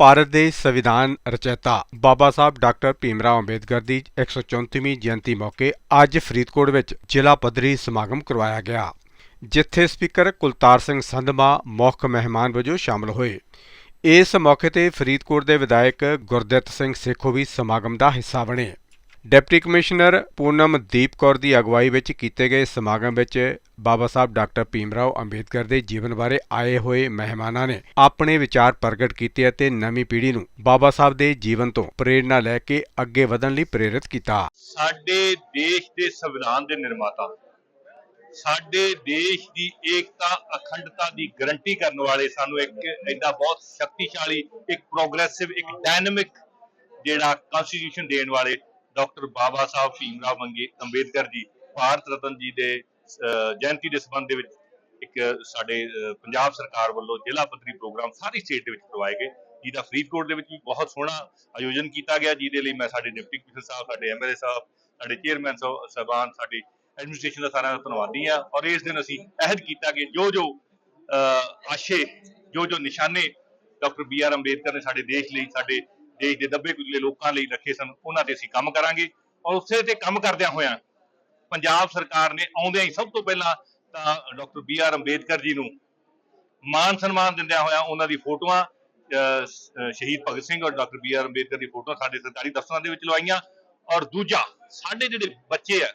ਭਾਰਤ ਦੇ ਸੰਵਿਧਾਨ ਰਚੈਤਾ ਬਾਬਾ ਸਾਹਿਬ ਡਾਕਟਰ ਭੀਮਰਾਓ ਅੰਬੇਦਕਰ ਦੀ 134ਵੀਂ ਜਯੰਤੀ ਮੌਕੇ ਅੱਜ ਫਰੀਦਕੋਟ ਵਿੱਚ ਜ਼ਿਲ੍ਹਾ ਪੱਧਰੀ ਸਮਾਗਮ ਕਰਵਾਇਆ ਗਿਆ, ਜਿੱਥੇ ਸਪੀਕਰ ਕੁਲਤਾਰ ਸਿੰਘ ਸੰਧਮਾ, ਮੁੱਖ ਮਹਿਮਾਨ ਵਜੋਂ ਸ਼ਾਮਲ ਹੋਏ। ਇਸ ਮੌਕੇ ਤੇ ਫਰੀਦਕੋਟ ਦੇ ਵਿਧਾਇਕ ਗੁਰਦਿੱਤ ਸਿੰਘ ਸੇਖੋ ਵੀ ਸਮਾਗਮ ਦਾ ਹਿੱਸਾ ਬਣੇ। ਡਿਪਟੀ ਕਮਿਸ਼ਨਰ ਪੂਨਮ ਦੀਪ ਕੌਰ ਦੀ ਅਗਵਾਈ ਵਿੱਚ ਕੀਤੇ ਗਏ ਸਮਾਗਮ ਵਿੱਚ ਬਾਬਾ ਸਾਹਿਬ ਡਾਕਟਰ ਭੀਮ ਰਾਓ ਅੰਬੇਦਕਰ ਦੇ ਜੀਵਨ ਬਾਰੇ ਆਏ ਹੋਏ ਮਹਿਮਾਨਾਂ ਨੇ ਆਪਣੇ ਵਿਚਾਰ ਪ੍ਰਗਟ ਕੀਤੇ ਅਤੇ ਨਵੀਂ ਪੀੜ੍ਹੀ ਨੂੰ ਬਾਬਾ ਸਾਹਿਬ ਦੇ ਜੀਵਨ ਤੋਂ ਪ੍ਰੇਰਣਾ ਲੈ ਕੇ ਅੱਗੇ ਵਧਣ ਲਈ ਪ੍ਰੇਰਿਤ ਕੀਤਾ। ਸਾਡੇ ਦੇਸ਼ ਦੇ ਸੰਵਿਧਾਨ ਦੇ ਨਿਰਮਾਤਾ, ਸਾਡੇ ਦੇਸ਼ ਦੀ ਏਕਤਾ, ਅਖੰਡਤਾ ਦੀ ਗਰੰਟੀ ਕਰਨ ਵਾਲੇ ਸਾਨੂੰ ਇੱਕ ਐਡਾ ਬਹੁਤ ਸ਼ਕਤੀਸ਼ਾਲੀ, ਇੱਕ ਪ੍ਰੋਗਰੈਸਿਵ, ਇੱਕ ਡਾਇਨਾਮਿਕ ਜਿਹੜਾ ਕਨਸਟੀਟਿਊਸ਼ਨ ਦੇਣ ਵਾਲੇ ਡਾਕਟਰ ਬਾਬਾ ਸਾਹਿਬ ਭੀਮਰਾਓ ਮੰਗੇ ਅੰਬੇਦਕਰ ਜੀ ਭਾਰਤ ਰਤਨ ਜੀ ਦੇ ਜਯੰਤੀ ਦੇ ਸੰਬੰਧ ਦੇ ਵਿੱਚ ਇੱਕ ਸਾਡੇ ਪੰਜਾਬ ਸਰਕਾਰ ਵੱਲੋਂ ਜ਼ਿਲ੍ਹਾ ਪੱਧਰੀ ਪ੍ਰੋਗਰਾਮ ਸਾਰੀ ਸਟੇਟ ਦੇ ਵਿੱਚ ਕਰਵਾਏ ਗਏ। ਜਿਹਦਾ ਫਰੀਦਕੋਟ ਦੇ ਵਿੱਚ ਵੀ ਬਹੁਤ ਸੋਹਣਾ ਆਯੋਜਨ ਕੀਤਾ ਗਿਆ। ਜਿਹਦੇ ਲਈ ਮੈਂ ਸਾਡੇ ਡਿਪਟੀ ਕਮਿਸ਼ਨਰ ਸਾਹਿਬ ਸਾਡੇ ਐਮਐਲਏ ਸਾਹਿਬ ਸਾਡੇ ਚੇਅਰਮੈਨ ਸਾਹਿਬਾਨ ਸਾਡੀ ਐਡਮਿਨਿਸਟ੍ਰੇਸ਼ਨ ਦਾ ਸਾਰਿਆਂ ਦਾ ਧੰਨਵਾਦੀ ਆ ਔਰ ਇਸ ਦਿਨ ਅਸੀਂ ਅਹਿਦ ਕੀਤਾ ਕਿ ਜੋ ਜੋ ਅਹ, ਆਸ਼ੇ ਜੋ ਜੋ ਨਿਸ਼ਾਨੇ ਡਾਕਟਰ ਬੀ ਆਰ ਅੰਬੇਦਕਰ ਨੇ ਸਾਡੇ ਦੇਸ਼ ਲਈ ਸਾਡੇ ਦੇਸ਼ ਦੇ ਦੱਬੇ ਕੁਚਲੇ ਲੋਕਾਂ ਲਈ ਰੱਖੇ ਸਨ, ਉਹਨਾਂ ਤੇ ਅਸੀਂ ਕੰਮ ਕਰਾਂਗੇ। ਔਰ ਉਸੇ ਤੇ ਕੰਮ ਕਰਦਿਆਂ ਹੋਇਆਂ ਪੰਜਾਬ ਸਰਕਾਰ ਨੇ ਆਉਂਦਿਆਂ ਹੀ ਸਭ ਤੋਂ ਪਹਿਲਾਂ ਤਾਂ doctor B R Ambedkar ji ਨੂੰ ਮਾਨ ਸਨਮਾਨ ਦਿੰਦਿਆਂ ਹੋਇਆਂ ਉਹਨਾਂ ਦੀ ਫੋਟੋਆਂ ਸ਼ਹੀਦ ਭਗਤ ਸਿੰਘ ਔਰ ਡਾਕਟਰ ਬੀ ਆਰ ਅੰਬੇਦਕਰ ਦੀ ਫੋਟੋਆਂ ਸਾਡੇ ਸਰਕਾਰੀ ਦਫ਼ਤਰਾਂ ਦੇ ਵਿੱਚ ਲਵਾਈਆਂ। ਔਰ ਦੂਜਾ, ਸਾਡੇ ਜਿਹੜੇ ਬੱਚੇ ਆ,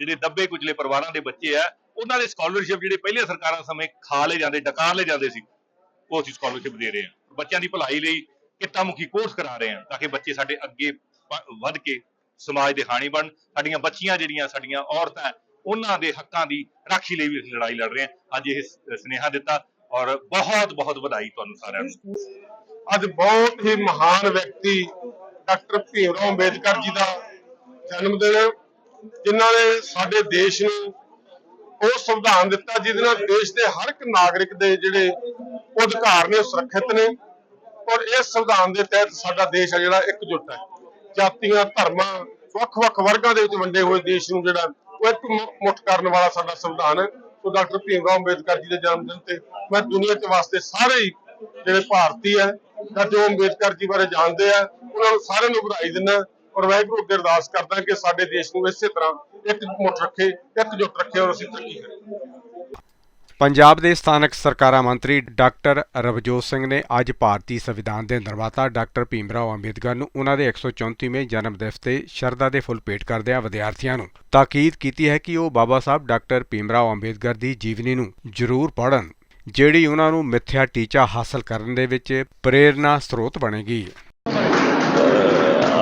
ਜਿਹੜੇ ਦੱਬੇ ਕੁਚਲੇ ਪਰਿਵਾਰਾਂ ਦੇ ਬੱਚੇ ਆ, ਉਹਨਾਂ ਦੇ ਸਕਾਲਰਸ਼ਿਪ ਜਿਹੜੇ ਪਹਿਲੇ ਸਰਕਾਰਾਂ ਸਮੇਂ ਖਾ ਲਏ ਜਾਂਦੇ ਡਕਾ ਲਏ ਜਾਂਦੇ ਸੀ, ਉਹ ਅਸੀਂ ਸਕਾਲਰਸ਼ਿਪ ਦੇ ਰਹੇ ਹਾਂ। ਬੱਚਿਆਂ ਦੀ ਭਲਾਈ ਲਈ ਕਿੱਤਾ ਮੁਖੀ ਕੋਰਸ ਕਰਾ ਰਹੇ ਹਾਂ ਤਾਂ ਕਿ ਬੱਚੇ ਸਾਡੇ ਅੱਗੇ ਵੱਧ ਕੇ ਸਮਾਜ ਦੇ ਹਾਣੀ ਬਣ ਸਾਡੀਆਂ ਬੱਚੀਆਂ ਜਿਹੜੀਆਂ ਸਾਡੀਆਂ ਔਰਤਾਂ ਉਹਨਾਂ ਦੇ ਹੱਕਾਂ ਦੀ ਰਾਖੀ ਲਈ ਵੀ ਅਸੀਂ ਲੜਾਈ ਲੜ ਰਹੇ ਹਾਂ। ਅੱਜ ਇਹ ਸ- ਸੁਨੇਹਾ ਦਿੱਤਾ ਔਰ ਬਹੁਤ ਬਹੁਤ ਵਧਾਈ ਤੁਹਾਨੂੰ ਸਾਰਿਆਂ ਨੂੰ। ਅੱਜ ਬਹੁਤ ਹੀ ਮਹਾਨ ਵਿਅਕਤੀ ਡਾਕਟਰ ਭੀਮ ਰਾਓ ਅੰਬੇਦਕਰ ਜੀ ਦਾ ਜਨਮ ਦਿਨ ਹੈ, ਜਿਨ੍ਹਾਂ ਨੇ ਸਾਡੇ ਦੇਸ਼ ਨੂੰ ਉਹ ਸੰਵਿਧਾਨ ਦਿੱਤਾ ਜਿਹਦੇ ਨਾਲ ਦੇਸ਼ ਦੇ ਹਰ ਇੱਕ ਨਾਗਰਿਕ ਦੇ ਜਿਹੜੇ ਅਧਿਕਾਰ ਨੇ ਉਹ ਸੁਰੱਖਿਅਤ ਨੇ। ਔਰ ਇਸ ਸੰਵਿਧਾਨ ਦੇ ਤਹਿਤ ਸਾਡਾ ਦੇਸ਼ ਹੈ ਜਿਹੜਾ ਇਕਜੁੱਟ ਹੈ। ਜਾਤੀਆਂ, ਧਰਮਾਂ ਵੱਖ-ਵੱਖ ਵਰਗਾਂ ਦੇ ਵਿੱਚ ਵੰਡੇ ਹੋਏ ਦੇਸ਼ ਨੂੰ ਜਿਹੜਾ ਉਹ ਇੱਕ ਮੁੱਠ ਕਰਨ ਵਾਲਾ ਸਾਡਾ ਸੰਵਿਧਾਨ ਹੈ। ਸੋ ਡਾਕਟਰ ਭੀਮਰਾਓ ਅੰਬੇਦਕਰ ਜੀ ਦੇ ਜਨਮ ਦਿਨ ਤੇ ਮੈਂ ਦੁਨੀਆ ਦੇ ਵਾਸਤੇ ਸਾਰੇ ਹੀ ਜਿਹੜੇ ਭਾਰਤੀ ਹੈ ਜਾਂ ਜੋ ਅੰਬੇਦਕਰ ਜੀ ਬਾਰੇ ਜਾਣਦੇ ਆ। ਉਹਨਾਂ ਨੂੰ ਸਾਰਿਆਂ ਨੂੰ ਵਧਾਈ ਦਿੰਦਾ ਔਰ ਵਾਹਿਗੁਰੂ ਅੱਗੇ ਅਰਦਾਸ ਕਰਦਾ ਕਿ ਸਾਡੇ ਦੇਸ਼ ਨੂੰ ਇਸੇ ਤਰ੍ਹਾਂ ਇੱਕ ਮੁੱਠ ਰੱਖੇ, ਇੱਕ ਜੁੱਟ ਰੱਖੇ ਔਰ ਅਸੀਂ ਤਰੱਕੀ ਕਰੀਏ। ਪੰਜਾਬ ਦੇ ਸਥਾਨਕ ਸਰਕਾਰਾਂ ਮੰਤਰੀ ਡਾਕਟਰ ਰਵਜੋਤ ਸਿੰਘ ਨੇ ਅੱਜ ਭਾਰਤੀ ਸੰਵਿਧਾਨ ਦੇ ਨਿਰਮਾਤਾ ਡਾਕਟਰ ਭੀਮਰਾਓ ਅੰਬੇਦਕਰ ਨੂੰ ਉਹਨਾਂ ਦੇ 134ਵੇਂ ਜਨਮ ਦਿਵਸ ਤੇ ਸ਼ਰਧਾ ਦੇ ਫੁੱਲ ਭੇਟ ਕਰਦਿਆਂ ਵਿਦਿਆਰਥੀਆਂ ਨੂੰ ਤਾਕੀਦ ਕੀਤੀ ਹੈ ਕਿ ਉਹ ਬਾਬਾ ਸਾਹਿਬ ਡਾਕਟਰ ਭੀਮਰਾਓ ਅੰਬੇਦਕਰ ਦੀ ਜੀਵਨੀ ਨੂੰ ਜ਼ਰੂਰ ਪੜ੍ਹਨ, ਜਿਹੜੀ ਉਹਨਾਂ ਨੂੰ ਮਿੱਥਿਆ ਟੀਚਾ ਹਾਸਲ ਕਰਨ ਦੇ ਵਿੱਚ ਪ੍ਰੇਰਨਾ ਸਰੋਤ ਬਣੇਗੀ।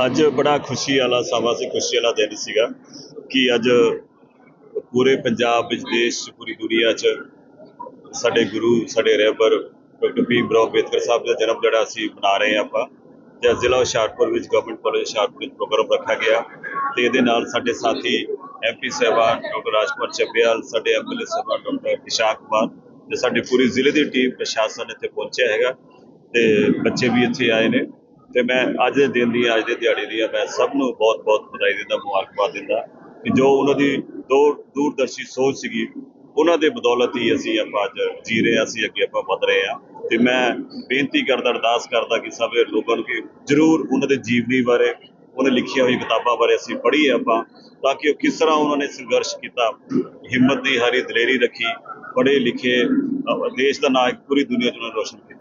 ਅੱਜ ਬੜਾ ਖੁਸ਼ੀ ਵਾਲਾ ਸਮਾਂ ਸੀ ਖੁਸ਼ੀ ਵਾਲਾ ਦਿਨ ਸੀਗਾ ਕਿ ਅੱਜ ਪੂਰੇ ਪੰਜਾਬ ਵਿੱਚ, ਦੇਸ਼, ਪੂਰੀ ਦੁਨੀਆ 'ਚ ਸਾਡੇ ਗੁਰੂ, ਸਾਡੇ ਰਹਿਬਰ ਡਾਕਟਰ ਭੀਮਰਾਓ ਅੰਬੇਦਕਰ ਸਾਹਿਬ ਦਾ ਜਨਮ ਜਿਹੜਾ ਅਸੀਂ ਮਨਾ ਰਹੇ ਆਪਾਂ ਤੇ ਜ਼ਿਲ੍ਹਾ ਹੁਸ਼ਿਆਰਪੁਰ ਵਿੱਚ ਗਵਰਨਮੈਂਟ ਕਾਲਜ ਹੁਸ਼ਿਆਰਪੁਰ ਵਿੱਚ ਪ੍ਰੋਗਰਾਮ ਰੱਖਿਆ ਗਿਆ ਤੇ ਇਹਦੇ ਨਾਲ ਸਾਡੇ ਸਾਥੀ ਐਮਪੀ ਸਾਹਿਬਾਨ ਡਾਕਟਰ ਰਾਜਕੁਮਾਰ ਚੱਬੇਵਾਲ ਸਾਡੇ ਐਮਐਲਏ ਸਾਹਿਬਾਨ ਡਾਕਟਰ ਇਸ਼ਾਕ ਕੁਮਾਰ ਤੇ ਸਾਡੀ ਪੂਰੀ ਜ਼ਿਲ੍ਹੇ ਦੀ ਟੀਮ ਪ੍ਰਸ਼ਾਸਨ ਇੱਥੇ ਪਹੁੰਚਿਆ ਹੈਗਾ ਤੇ ਬੱਚੇ ਵੀ ਇੱਥੇ ਆਏ ਨੇ ਤੇ ਮੈਂ ਅੱਜ ਦੇ ਦਿਨ ਦੀ, ਅੱਜ ਦੇ ਦਿਹਾੜੇ ਦੀ ਮੈਂ ਸਭ ਨੂੰ ਬਹੁਤ ਬਹੁਤ ਵਧਾਈ ਦਿੰਦਾ, ਮੁਬਾਰਕਬਾਦ ਦਿੰਦਾ ਕਿ ਜੋ ਉਹਨਾਂ ਦੀ ਦੂਰ ਦੂਰਦਰਸ਼ੀ ਸੋਚ ਸੀਗੀ ਉਹਨਾਂ ਦੇ ਬਦੌਲਤ ਹੀ ਅਸੀਂ ਆਪਾਂ ਅੱਜ ਜੀ ਰਹੇ ਹਾਂ, ਅਸੀਂ ਅੱਗੇ ਆਪਾਂ ਵਧ ਰਹੇ ਹਾਂ। ਤੇ ਮੈਂ ਬੇਨਤੀ ਕਰਦਾ, ਅਰਦਾਸ ਕਰਦਾ ਕਿ ਸਭ ਲੋਕਾਂ ਨੂੰ ਕਿ ਜਰੂਰ ਉਹਨਾਂ ਦੇ ਜੀਵਨੀ ਬਾਰੇ, ਉਹਨੇ ਲਿਖੀਆਂ ਹੋਈ ਕਿਤਾਬਾਂ ਬਾਰੇ ਅਸੀਂ ਪੜ੍ਹੀਏ ਆਪਾਂ, ਤਾਂ ਕਿ ਉਹ ਕਿਸ ਤਰ੍ਹਾਂ ਉਹਨਾਂ ਨੇ ਸੰਘਰਸ਼ ਕੀਤਾ, ਹਿੰਮਤ ਦੀ ਹਾਰੀ ਦਲੇਰੀ ਰੱਖੀ, ਪੜ੍ਹੇ ਲਿਖੇ ਦੇਸ਼ ਦਾ ਨਾਂ ਪੂਰੀ ਦੁਨੀਆ 'ਚ ਉਹਨਾਂ ਨੇ ਰੋਸ਼ਨ ਕੀਤਾ।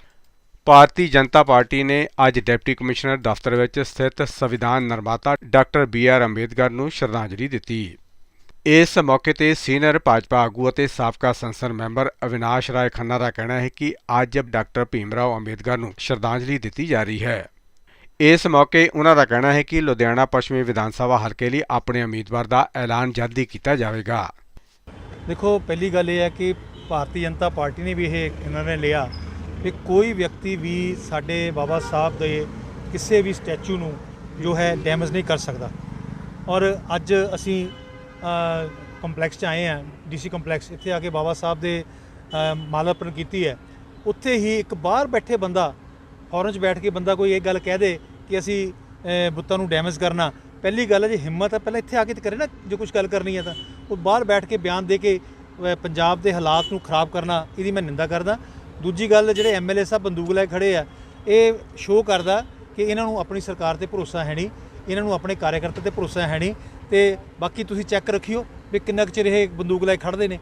ਭਾਰਤੀ ਜਨਤਾ ਪਾਰਟੀ ਨੇ ਅੱਜ ਡਿਪਟੀ ਕਮਿਸ਼ਨਰ ਦਫ਼ਤਰ ਵਿੱਚ ਸਥਿਤ ਸੰਵਿਧਾਨ ਨਿਰਮਾਤਾ ਡਾਕਟਰ ਬੀ ਆਰ ਅੰਬੇਦਕਰ ਨੂੰ ਸ਼ਰਧਾਂਜਲੀ ਦਿੱਤੀ। ਇਸ ਮੌਕੇ ਤੇ ਸੀਨੀਅਰ ਭਾਜਪਾ ਆਗੂ ਅਤੇ ਸਾਬਕਾ ਸੰਸਦ ਮੈਂਬਰ ਅਵਿਨਾਸ਼ ਰਾਏ ਖੰਨਾ ਦਾ ਕਹਿਣਾ ਹੈ ਕਿ ਅੱਜ ਡਾਕਟਰ ਭੀਮਰਾਓ ਅੰਬੇਦਕਰ ਨੂੰ ਸ਼ਰਧਾਂਜਲੀ ਦਿੱਤੀ ਜਾ ਰਹੀ ਹੈ। ਇਸ ਮੌਕੇ ਉਹਨਾਂ ਦਾ ਕਹਿਣਾ ਹੈ ਕਿ ਲੁਧਿਆਣਾ ਪੱਛਮੀ ਵਿਧਾਨ ਸਭਾ ਹਲਕੇ ਲਈ ਆਪਣੇ ਉਮੀਦਵਾਰ ਦਾ ਐਲਾਨ ਜਲਦੀ ਕੀਤਾ ਜਾਵੇਗਾ। ਦੇਖੋ, ਪਹਿਲੀ ਗੱਲ ਇਹ ਹੈ ਕਿ ਭਾਰਤੀ ਜਨਤਾ ਪਾਰਟੀ ਨੇ ਵੀ ਇਹ ਇਹਨਾਂ ਨੇ ਲਿਆ ਕਿ ਕੋਈ ਵਿਅਕਤੀ ਵੀ ਸਾਡੇ ਬਾਬਾ ਸਾਹਿਬ ਦੇ ਕਿਸੇ ਵੀ ਸਟੈਚੂ ਨੂੰ ਜੋ ਹੈ ਡੈਮੇਜ ਨਹੀਂ ਕਰ ਸਕਦਾ। ਔਰ ਅੱਜ ਅਸੀਂ ਕੰਪਲੈਕਸ 'ਚ ਆਏ ਹਾਂ ਡੀਸੀ ਕੰਪਲੈਕਸ ਇੱਥੇ ਆ ਕੇ ਬਾਬਾ ਸਾਹਿਬ ਦੇ ਅ, ਮਾਲਾਰਪਣ ਕੀਤੀ ਹੈ। ਉੱਥੇ ਹੀ ਇੱਕ ਬਾਹਰ ਬੈਠੇ ਬੰਦਾ ਫੌਰਨ 'ਚ ਬੈਠ ਕੇ ਬੰਦਾ ਕੋਈ ਇਹ ਗੱਲ ਕਹਿ ਦੇ ਕਿ ਅਸੀਂ ਬੁੱਤਾਂ ਨੂੰ ਡੈਮੇਜ ਕਰਨਾ। ਪਹਿਲੀ ਗੱਲ ਹੈ ਜੇ ਹਿੰਮਤ ਹੈ ਪਹਿਲਾਂ ਇੱਥੇ ਆ ਕੇ ਤੇ ਕਰੇ ਨਾ ਜੇ ਕੁਝ ਗੱਲ ਕਰਨੀ ਹੈ ਤਾਂ। ਉਹ ਬਾਹਰ ਬੈਠ ਕੇ ਬਿਆਨ ਦੇ ਕੇ ਪੰਜਾਬ ਦੇ ਹਾਲਾਤ ਨੂੰ ਖਰਾਬ ਕਰਨਾ ਇਹਦੀ ਮੈਂ ਨਿੰਦਾ ਕਰਦਾ। ਦੂਜੀ ਗੱਲ ਜਿਹੜੇ ਐਮਐਲਏ ਸਾਹਿਬ ਬੰਦੂਕ ਲੈ ਕੇ ਖੜੇ ਆ ਇਹ ਸ਼ੋਅ ਕਰਦਾ ਕਿ ਇਹਨਾਂ ਨੂੰ ਆਪਣੀ ਸਰਕਾਰ ਤੇ ਭਰੋਸਾ ਹੈ ਨਹੀਂ ਇਹਨਾਂ ਨੂੰ ਆਪਣੇ ਕਾਰਜਕਰਤਾ ਤੇ ਭਰੋਸਾ ਹੈ ਨਹੀਂ। ਤੇ ਬਾਕੀ ਤੁਸੀਂ ਚੈੱਕ ਰੱਖਿਓ ਵੀ ਕਿੰਨਾ ਕੁ ਚਿਰ ਇਹ ਬੰਦੂਕ ਲੈ ਕੇ ਖੜਦੇ ਨੇ।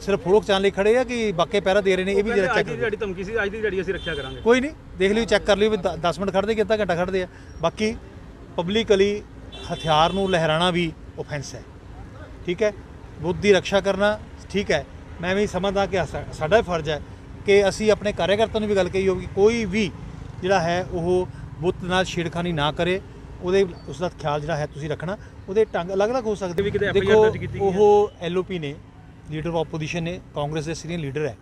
ਸਿਰਫ ਫੋਟੋ ਖਿਚਾਉਣ ਲਈ ਖੜੇ ਆ ਕਿ ਬਾਕੇ ਪਹਿਰਾ ਦੇ ਰਹੇ ਨੇ ਇਹ ਵੀ ਜਰਾ ਚੈੱਕ ਦੀ ਦਿਹਾੜੀ ਧਮਕੀ ਸੀ ਅੱਜ ਦੀ ਦਿਹਾੜੀ ਅਸੀਂ ਰੱਖਿਆ ਕਰਾਂਗੇ। ਕੋਈ ਨਹੀਂ ਦੇਖ ਲਿਓ ਚੈੱਕ ਕਰ ਲਿਓ ਵੀ 10 ਮਿੰਟ ਖੜਦੇ ਕਿ ਅੱਧਾ ਘੰਟਾ ਖੜਦੇ ਆ। ਬਾਕੀ ਪਬਲਿਕਲੀ ਹਥਿਆਰ ਨੂੰ ਲਹਿਰਾਣਾ ਵੀ ਆਫੈਂਸ ਹੈ। ਠੀਕ ਹੈ? ਬੁੱਧ ਦੀ ਰੱਖਿਆ ਕਰਨਾ ਠੀਕ ਹੈ। ਮੈਂ ਵੀ ਸਮਝਦਾ ਕਿ ਸਾਡਾ ਫਰਜ਼ ਹੈ ਕਿ ਅਸੀਂ ਆਪਣੇ ਕਾਰਜਕਰਤਾਂ ਨੂੰ ਵੀ ਗੱਲ ਕਹੀ ਹੋਵੇ ਕਿ ਕੋਈ ਵੀ ਜਿਹੜਾ ਹੈ ਉਹ ਬੁੱਤ ਨਾਲ ਛੇੜਖਾਨੀ ਨਾ ਕਰੇ। ਉਹਦੇ ਉਸ ਦਾ ਖਿਆਲ ਜਿਹੜਾ ਹੈ ਤੁਸੀਂ ਰੱਖਣਾ ਉਹਦੇ ਟੰਗ ਅਲੱਗ-ਅਲੱਗ ਹੋ ਸਕਦੇ ਵੀ ਕਿਤੇ ਦੇਖੋ ਦਰਜ ਕੀਤੀ ਗਈ ਹੈ। ਉਹ ਐਲਓਪੀ ਨੇ ਲੀਡਰ ਆਫ ਆਪੋਜੀਸ਼ਨ ਨੇ ਕਾਂਗਰਸ ਦੇ ਸੀਨੀਅਰ ਲੀਡਰ ਹੈ।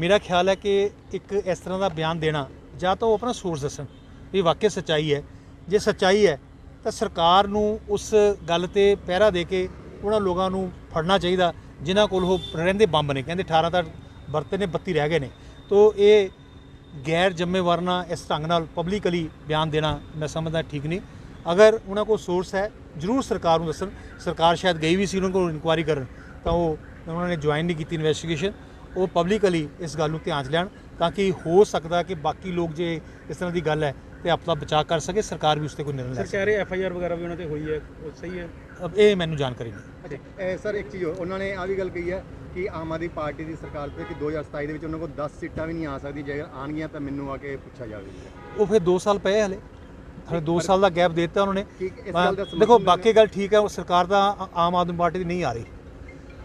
ਮੇਰਾ ਖਿਆਲ ਹੈ ਕਿ ਇੱਕ ਇਸ ਤਰ੍ਹਾਂ ਦਾ ਬਿਆਨ ਦੇਣਾ ਜਾਂ ਤਾਂ ਉਹ ਆਪਣਾ ਸੋਰਸ ਦੱਸਣ ਵੀ ਵਾਕਿਆ ਸੱਚਾਈ ਹੈ। ਜੇ ਸੱਚਾਈ ਹੈ ਤਾਂ ਸਰਕਾਰ ਨੂੰ ਉਸ ਗੱਲ ਤੇ ਪਹਿਰਾ ਦੇ ਕੇ ਉਹਨਾਂ ਲੋਕਾਂ ਨੂੰ ਫੜਨਾ ਚਾਹੀਦਾ ਜਿਨ੍ਹਾਂ ਕੋਲ ਉਹ ਰਹਿੰਦੇ ਬੰਬ ਨੇ। ਕਹਿੰਦੇ 18 ਤਾਂ ਵਰਤੇ ਨੇ 32 ਰਹਿ ਗਏ ਨੇ। ਤੋ ਇਹ ਗੈਰ ਜ਼ਿੰਮੇਵਾਰ ਨਾਲ ਇਸ ਢੰਗ ਨਾਲ ਪਬਲਿਕਲੀ ਬਿਆਨ ਦੇਣਾ ਮੈਂ ਸਮਝਦਾ ਠੀਕ ਨਹੀਂ। ਅਗਰ ਉਹਨਾਂ ਕੋਲ ਸੋਰਸ ਹੈ ਜ਼ਰੂਰ ਸਰਕਾਰ ਨੂੰ ਦੱਸਣ। ਸਰਕਾਰ ਸ਼ਾਇਦ ਗਈ ਵੀ ਸੀ ਉਹਨਾਂ ਕੋਲ ਇਨਕੁਆਇਰੀ ਕਰਨ ਤਾਂ ਉਹ ਉਹਨਾਂ ਨੇ ਜੁਆਇਨ ਨਹੀਂ ਕੀਤੀ ਇਨਵੈਸਟੀਗੇਸ਼ਨ ਉਹ ਪਬਲਿਕਲੀ ਇਸ ਗੱਲ ਨੂੰ ਧਿਆਨ 'ਚ ਲੈਣ ਤਾਂ ਕਿ ਹੋ ਸਕਦਾ ਕਿ ਬਾਕੀ ਲੋਕ ਜੇ ਇਸ ਤਰ੍ਹਾਂ ਦੀ ਗੱਲ ਹੈ ਤੇ ਆਪਣਾ ਬਚਾਅ ਕਰ ਸਕੇ ਸਰਕਾਰ ਵੀ ਉਸ ਤੇ ਕੋਈ ਨਿਰਣਾ ਲੈ ਸਕੇ ਐਫ ਆਈ ਆਰ ਵਗੈਰਾ ਵੀ ਉਹਨਾਂ ਤੇ ਹੋਈ ਹੈ ਉਹ ਸਹੀ ਹੈ? ਅਬ ਇਹ ਮੈਨੂੰ ਜਾਣਕਾਰੀ ਨਹੀਂ। ਸਰ ਇੱਕ ਚੀਜ਼ ਉਹਨਾਂ ਨੇ ਆ ਵੀ ਗੱਲ ਕਹੀ ਹੈ ਕਿ ਆਮ ਆਦਮੀ ਪਾਰਟੀ ਦੀ ਸਰਕਾਰ ਤੇ ਕਿ 2027 ਦੇ ਵਿੱਚ ਉਹਨਾਂ ਕੋਲ 10 ਸੀਟਾਂ ਵੀ ਨਹੀਂ ਆ ਸਕਦੀ ਜੇ ਆਣਗੀਆਂ ਤਾਂ ਮੈਨੂੰ ਆ ਕੇ ਪੁੱਛਿਆ ਜਾਵੇ ਉਹ ਫਿਰ 2 ਸਾਲ ਪਏ ਹਲੇ। ਹਲੇ 2 ਸਾਲ ਦਾ ਗੈਪ ਦਿੱਤਾ ਉਹਨਾਂ। ਨੇ ਦੇਖੋ ਬਾਕੀ ਗੱਲ ਠੀਕ ਹੈ ਉਹ ਸਰਕਾਰ ਦਾ ਆਮ ਆਦਮੀ ਪਾਰਟੀ ਦੀ ਨਹੀਂ ਆ ਰਹੀ।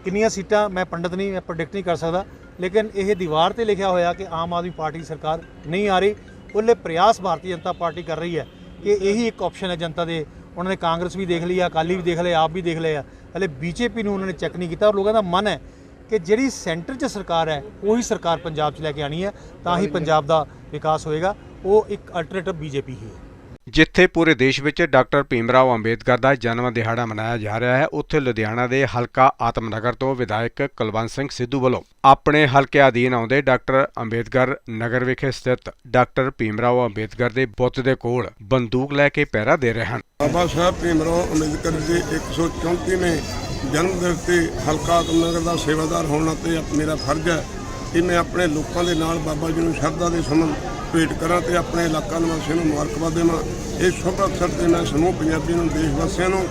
ਕਿੰਨੀਆਂ ਸੀਟਾਂ ਮੈਂ ਪੰਡਤ ਨਹੀਂ ਮੈਂ ਪ੍ਰੈਡਿਕਟ ਨਹੀਂ ਕਰ ਸਕਦਾ। ਲੇਕਿਨ ਇਹ ਦੀਵਾਰ ਤੇ ਲਿਖਿਆ ਹੋਇਆ ਕਿ ਆਮ ਆਦਮੀ ਪਾਰਟੀ ਦੀ ਸਰਕਾਰ ਨਹੀਂ ਆ ਰਹੀ। ਉਹਲੇ ਪ੍ਰਯਾਸ ਭਾਰਤੀ ਜਨਤਾ ਪਾਰਟੀ ਕਰ ਰਹੀ ਹੈ ਕਿ ਇਹੀ ਇੱਕ ਆਪਸ਼ਨ ਹੈ ਜਨਤਾ ਦੇ। ਉਹਨਾਂ ਨੇ ਕਾਂਗਰਸ ਵੀ ਦੇਖ ਲਈ ਆ ਅਕਾਲੀ ਵੀ ਦੇਖ ਲਏ ਆਪ ਵੀ ਦੇਖ ਲਏ ਆ। ਹਲੇ ਬੀਜੇਪੀ ਨੂੰ ਉਹਨਾਂ ਨੇ ਚੈੱਕ ਨਹੀਂ ਕੀਤਾ ਔਰ ਲੋਕਾਂ ਦਾ ਮਨ ਹੈ ਕਿ ਜਿਹੜੀ ਸੈਂਟਰ 'ਚ ਸਰਕਾਰ ਹੈ ਉਹੀ ਸਰਕਾਰ ਪੰਜਾਬ 'ਚ ਲੈ ਕੇ ਆਣੀ ਹੈ ਤਾਂ ਹੀ ਪੰਜਾਬ ਦਾ ਵਿਕਾਸ ਹੋਏਗਾ। ਉਹ ਇੱਕ ਅਲਟਰਨੇਟਿਵ ਬੀਜੇਪੀ ਹੀ ਹੈ। ਜਿੱਥੇ ਪੂਰੇ ਦੇਸ਼ ਵਿੱਚ ਡਾਕਟਰ ਭੀਮਰਾਓ ਅੰਬੇਦਕਰ ਦਾ ਜਨਮ ਦਿਹਾੜਾ ਮਨਾਇਆ ਜਾ ਰਿਹਾ ਹੈ ਉੱਥੇ ਲੁਧਿਆਣਾ ਦੇ ਹਲਕਾ ਆਤਮਨਗਰ ਤੋਂ ਵਿਧਾਇਕ ਕੁਲਵੰਤ ਸਿੰਘ ਸਿੱਧੂ ਵੱਲੋਂ ਆਪਣੇ ਹਲਕੇ ਅਧੀਨ ਆਉਂਦੇ ਡਾਕਟਰ ਅੰਬੇਦਕਰ ਨਗਰ ਵਿਖੇ ਸਥਿਤ ਡਾਕਟਰ ਭੀਮਰਾਓ ਅੰਬੇਦਕਰ ਦੇ ਬੁੱਤ ਦੇ ਕੋਲ ਬੰਦੂਕ ਲੈ ਕੇ ਪਹਿਰਾ ਦੇ ਰਹੇ ਹਨ। ਬਾਬਾ ਸਾਹਿਬ ਭੀਮਰਾਓ ਅੰਬੇਦਕਰ ਦੇ 134ਵੇਂ ਜਨਮ ਦਿਨ ਤੇ ਹਲਕਾ ਆਤਮਨਗਰ ਦਾ ਸੇਵਾਦਾਰ ਹੋਣ ਤੇ ਮੇਰਾ ਫਰਜ਼ ਹੈ ਕਿ ਮੈਂ ਆਪਣੇ ਲੋਕਾਂ ਦੇ ਨਾਲ ਬਾਬਾ ਜੀ ਨੂੰ ਸ਼ਰਧਾ ਦੇ ਸਮਨ ਭੇਟ ਕਰਾਂ ਤੇ ਆਪਣੇ ਇਲਾਕਾ ਨਿਵਾਸੀਆਂ ਨੂੰ ਮੁਬਾਰਕਬਾਦ ਦੇਵਾਂ। ਇਹ ਸ਼ੁਭ ਅਵਸਰ ਤੇ ਮੈਂ ਸਮੂਹ ਪੰਜਾਬੀ ਨੂੰ ਦੇਸ਼ ਵਾਸੀਆਂ ਨੂੰ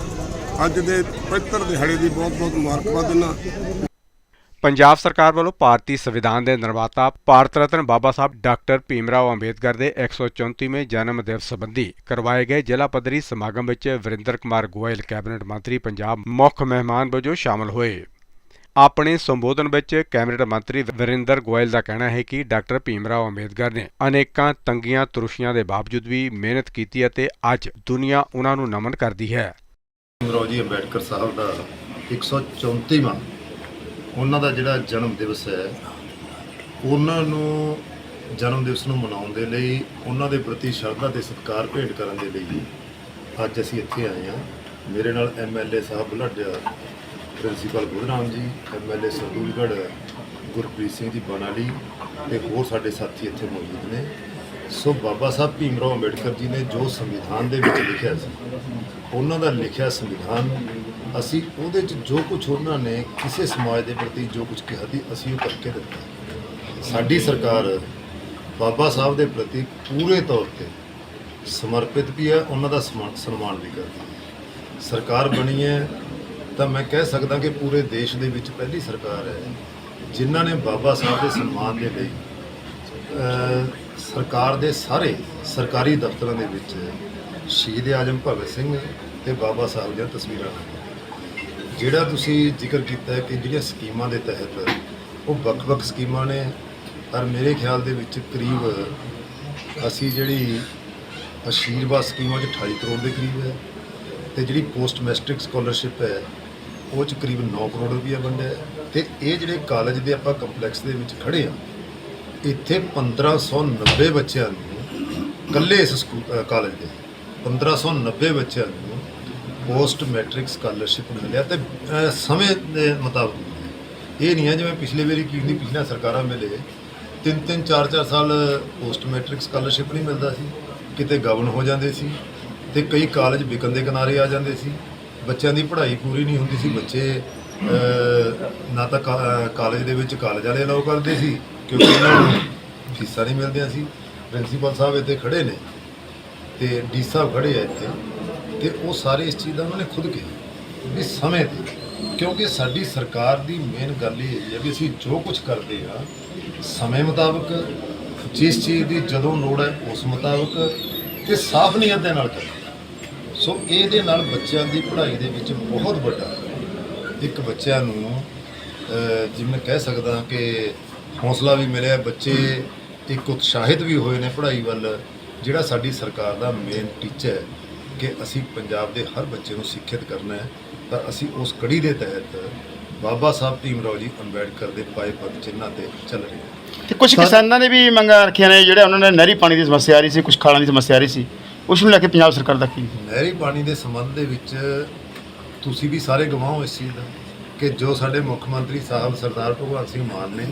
ਅੱਜ ਦੇ ਪਵਿੱਤਰ ਦਿਹਾੜੇ ਦੀ ਬਹੁਤ ਬਹੁਤ ਮੁਬਾਰਕਬਾਦ ਦਿੰਦਾ। ਪੰਜਾਬ ਸਰਕਾਰ ਵੱਲੋਂ ਭਾਰਤੀ ਸੰਵਿਧਾਨ ਦੇ ਨਿਰਮਾਤਾ ਭਾਰਤ ਰਤਨ ਬਾਬਾ ਸਾਹਿਬ ਡਾਕਟਰ ਭੀਮਰਾਓ ਅੰਬੇਦਕਰ ਦੇ 134ਵੇਂ ਜਨਮ ਦਿਵਸ ਸੰਬੰਧੀ ਕਰਵਾਏ ਗਏ ਜ਼ਿਲ੍ਹਾ ਪੱਧਰੀ ਸਮਾਗਮ ਵਿੱਚ ਵਰਿੰਦਰ ਕੁਮਾਰ ਗੋਇਲ, ਕੈਬਨਿਟ ਮੰਤਰੀ ਪੰਜਾਬ ਮੁੱਖ ਮਹਿਮਾਨ ਵਜੋਂ ਸ਼ਾਮਲ ਹੋਏ। ਆਪਣੇ ਸੰਬੋਧਨ ਵਿੱਚ ਕੈਬਨਿਟ ਮੰਤਰੀ ਵਰਿੰਦਰ ਗੋਇਲ ਦਾ ਕਹਿਣਾ ਹੈ ਕਿ ਡਾਕਟਰ ਭੀਮਰਾਓ ਅੰਬੇਦਕਰ ਨੇ ਅਨੇਕਾਂ ਤੰਗੀਆਂ ਤਰੁਸ਼ੀਆਂ ਦੇ ਬਾਵਜੂਦ ਵੀ ਮਿਹਨਤ ਕੀਤੀ ਅਤੇ ਅੱਜ ਦੁਨੀਆ ਉਹਨਾਂ ਨੂੰ ਨਮਨ ਕਰਦੀ ਹੈ। ਭੀਮਰਾਓ ਜੀ ਅੰਬੇਡਕਰ ਸਾਹਿਬ ਦਾ 134ਵਾਂ ਉਹਨਾਂ ਦਾ ਜਿਹੜਾ ਜਨਮ ਦਿਵਸ ਹੈ, ਉਹਨਾਂ ਨੂੰ ਜਨਮ ਦਿਵਸ ਨੂੰ ਮਨਾਉਣ ਦੇ ਲਈ ਉਹਨਾਂ ਦੇ ਪ੍ਰਤੀ ਸ਼ਰਧਾ ਤੇ ਸਤਿਕਾਰ ਭੇਟ ਕਰਨ ਦੇ ਲਈ ਅੱਜ ਅਸੀਂ ਇੱਥੇ ਆਏ ਹਾਂ। ਮੇਰੇ ਨਾਲ ਐਮਐਲਏ ਸਾਹਿਬ ਬੁਲੱਡ ਪ੍ਰਿੰਸੀਪਲ ਬੁੱਧਰਾਮ ਜੀ ਐਮਐਲਏ ਸਰਦੂਲਗੜ੍ਹ ਗੁਰਪ੍ਰੀਤ ਸਿੰਘ ਜੀ ਬਨਾਲੀ ਤੇ ਹੋਰ ਸਾਡੇ ਸਾਥੀ ਇੱਥੇ ਮੌਜੂਦ ਨੇ। ਸੋ ਬਾਬਾ ਸਾਹਿਬ ਭੀਮ ਰਾਓ ਅੰਬੇਡਕਰ ਜੀ ਨੇ ਜੋ ਸੰਵਿਧਾਨ ਦੇ ਵਿੱਚ ਲਿਖਿਆ ਸੀ, ਉਹਨਾਂ ਦਾ ਲਿਖਿਆ ਸੰਵਿਧਾਨ, ਅਸੀਂ ਉਹਦੇ 'ਚ ਜੋ ਕੁਝ ਉਹਨਾਂ ਨੇ ਕਿਸੇ ਸਮਾਜ ਦੇ ਪ੍ਰਤੀ ਜੋ ਕੁਝ ਕਿਹਾ ਸੀ, ਅਸੀਂ ਉਹ ਕਰਕੇ ਦਿੱਤਾ। ਸਾਡੀ ਸਰਕਾਰ ਬਾਬਾ ਸਾਹਿਬ ਦੇ ਪ੍ਰਤੀ ਪੂਰੇ ਤੌਰ ਤੇ ਸਮਰਪਿਤ ਵੀ ਹੈ, ਉਹਨਾਂ ਦਾ ਸਮਾ- ਸਨਮਾਨ ਵੀ ਕਰਦੀ ਹੈ। ਸਰਕਾਰ ਬਣੀ ਹੈ, ਤਾਂ ਮੈਂ ਕਹਿ ਸਕਦਾ ਕਿ ਪੂਰੇ ਦੇਸ਼ ਦੇ ਵਿੱਚ ਪਹਿਲੀ ਸਰਕਾਰ ਹੈ, ਜਿਨ੍ਹਾਂ ਨੇ ਬਾਬਾ ਸਾਹਿਬ ਦੇ ਸਨਮਾਨ ਦੇ ਲਈ ਸਰਕਾਰ ਦੇ ਸਾਰੇ ਸਰਕਾਰੀ ਦਫ਼ਤਰਾਂ ਦੇ ਵਿੱਚ ਸ਼ਹੀਦ ਆਜਮ ਭਗਤ ਸਿੰਘ ਤੇ ਬਾਬਾ ਸਾਹਿਬ ਦੀਆਂ ਤਸਵੀਰਾਂ ਜਿਹੜਾ ਤੁਸੀਂ ਜ਼ਿਕਰ ਕੀਤਾ ਹੈ ਕਿ ਜਿਹੜੀਆਂ ਸਕੀਮਾਂ ਦੇ ਤਹਿਤ ਉਹ ਵੱਖ-ਵੱਖ ਸਕੀਮਾਂ ਨੇ, ਪਰ ਮੇਰੇ ਖਿਆਲ ਦੇ ਵਿੱਚ ਕਰੀਬ ਅਸੀਂ ਜਿਹੜੀ ਆਸ਼ੀਰਵਾਦ ਸਕੀਮਾਂ 'ਚ 28 ਕਰੋੜ ਦੇ ਕਰੀਬ ਹੈ ਤੇ ਜਿਹੜੀ ਪੋਸਟ ਮੈਸਟ੍ਰਿਕ ਸਕਾਲਰਸ਼ਿਪ ਹੈ, ਉਹ 'ਚ ਕਰੀਬ 9 ਕਰੋੜ ਰੁਪਈਆ ਵੰਡਿਆ ਹੈ ਤੇ ਇਹ ਜਿਹੜੇ ਕਾਲਜ ਦੇ ਆਪਾਂ ਕੰਪਲੈਕਸ ਦੇ ਵਿੱਚ ਖੜੇ ਆ ਇੱਥੇ 1590 ਬੱਚਿਆਂ ਨੂੰ ਇਕੱਲੇ ਇਸ ਸਕੂ- ਕਾਲਜ ਦੇ 1590 ਬੱਚਿਆਂ ਨੂੰ ਪੋਸਟ ਮੈਟ੍ਰਿਕ ਸਕਾਲਰਸ਼ਿਪ ਮਿਲਿਆ ਤੇ ਸਮੇਂ ਦੇ ਮੁਤਾਬਕ ਮਿਲਿਆ। ਇਹ ਨਹੀਂ ਹੈ ਜਿਵੇਂ ਪਿਛਲੇ ਵਾਰੀ ਕੀ ਹੁੰਦੀ, ਪਿਛਲੀਆਂ ਸਰਕਾਰਾਂ ਮਿਲੇ, ਤਿੰਨ ਤਿੰਨ, ਚਾਰ ਚਾਰ ਸਾਲ ਪੋਸਟ ਮੈਟ੍ਰਿਕ ਸਕਾਲਰਸ਼ਿਪ ਨਹੀਂ ਮਿਲਦਾ ਸੀ, ਕਿਤੇ ਗਵਨ ਹੋ ਜਾਂਦੇ ਸੀ, ਤੇ ਕਈ ਕਾਲਜ ਵਿਕਣ ਦੇ ਕਿਨਾਰੇ ਆ ਜਾਂਦੇ ਸੀ, ਬੱਚਿਆਂ ਦੀ ਪੜ੍ਹਾਈ ਪੂਰੀ ਨਹੀਂ ਹੁੰਦੀ ਸੀ, ਬੱਚੇ ਨਾ ਤਾਂ ਕਾ- ਕਾਲਜ ਦੇ ਵਿੱਚ ਕਾਲਜ ਵਾਲੇ ਅਲਾਉ ਕਰਦੇ ਸੀ ਕਿਉਂਕਿ ਇਹਨਾਂ ਨੂੰ ਫੀਸਾਂ ਨਹੀਂ ਮਿਲਦੀਆਂ ਸੀ। ਪ੍ਰਿੰਸੀਪਲ ਸਾਹਿਬ ਇੱਥੇ ਖੜੇ ਨੇ ਤੇ ਡੀ ਸਾਹਿਬ ਖੜੇ ਆ ਇੱਥੇ ਤੇ ਉਹ ਸਾਰੇ ਇਸ ਚੀਜ਼ ਦਾ ਉਹਨਾਂ ਨੇ ਖੁਦ ਕਿਹਾ ਵੀ ਸਮੇਂ ਤੇ, ਕਿਉਂਕਿ ਸਾਡੀ ਸਰਕਾਰ ਦੀ ਮੇਨ ਗੱਲ ਇਹ ਹੈ ਵੀ ਅਸੀਂ ਜੋ ਕੁਝ ਕਰਦੇ ਆ, ਸਮੇਂ ਮੁਤਾਬਕ ਜਿਸ ਚੀਜ਼ ਦੀ ਜਦੋਂ ਲੋੜ ਹੈ ਉਸ ਮੁਤਾਬਕ ਤੇ ਸਾਫ਼ ਨੀਅਤ ਦੇ ਨਾਲ ਕਰਦੇ ਸੋ ਇਹਦੇ ਨਾਲ ਬੱਚਿਆਂ ਦੀ ਪੜ੍ਹਾਈ ਦੇ ਵਿੱਚ ਬਹੁਤ ਵੱਡਾ ਇੱਕ ਬੱਚਿਆਂ ਨੂੰ ਜਿਵੇਂ ਕਹਿ ਸਕਦਾ ਕਿ ਹੌਸਲਾ ਵੀ ਮਿਲਿਆ ਬੱਚੇ ਇੱਕ ਉਤਸ਼ਾਹਿਤ ਵੀ ਹੋਏ ਨੇ ਪੜ੍ਹਾਈ ਵੱਲ ਜਿਹੜਾ ਸਾਡੀ ਸਰਕਾਰ ਦਾ ਮੇਨ ਟੀਚਰ ਹੈ ਕਿ ਅਸੀਂ ਪੰਜਾਬ ਦੇ ਹਰ ਬੱਚੇ ਨੂੰ ਸਿੱਖਿਅਤ ਕਰਨਾ ਹੈ ਤਾਂ ਅਸੀਂ ਉਸ ਕੜੀ ਦੇ ਤਹਿਤ ਬਾਬਾ ਸਾਹਿਬ ਭੀਮਰਾਓ ਜੀ ਅੰਬੇਡਕਰ ਦੇ ਪਾਏ ਪਦ ਚਿੰਨ੍ਹਾਂ ਤੇ ਚੱਲ ਰਹੇ ਹਾਂ। ਤੇ ਕੁਝ ਕਿਸਾਨਾਂ ਨੇ ਵੀ ਮੰਗਾਂ ਰੱਖੀਆਂ ਨੇ ਜਿਹੜੇ ਉਹਨਾਂ ਨੇ ਨਹਿਰੀ ਪਾਣੀ ਦੀ ਸਮੱਸਿਆ ਆ ਰਹੀ ਸੀ ਕੁਝ ਖਾਲਾਂ ਦੀ ਸਮੱਸਿਆ ਆ ਰਹੀ ਸੀ ਉਸ ਨੂੰ ਲੈ ਕੇ ਪੰਜਾਬ ਸਰਕਾਰ ਦਾ ਕੀ ਨਹਿਰੀ ਪਾਣੀ ਦੇ ਸੰਬੰਧ ਦੇ ਵਿੱਚ ਤੁਸੀਂ ਵੀ ਸਾਰੇ ਗਵਾਹ ਇਸ ਚੀਜ਼ ਦਾ ਕਿ ਜੋ ਸਾਡੇ ਮੁੱਖ ਮੰਤਰੀ ਸਾਹਿਬ ਸਰਦਾਰ ਭਗਵੰਤ ਸਿੰਘ ਮਾਨ ਨੇ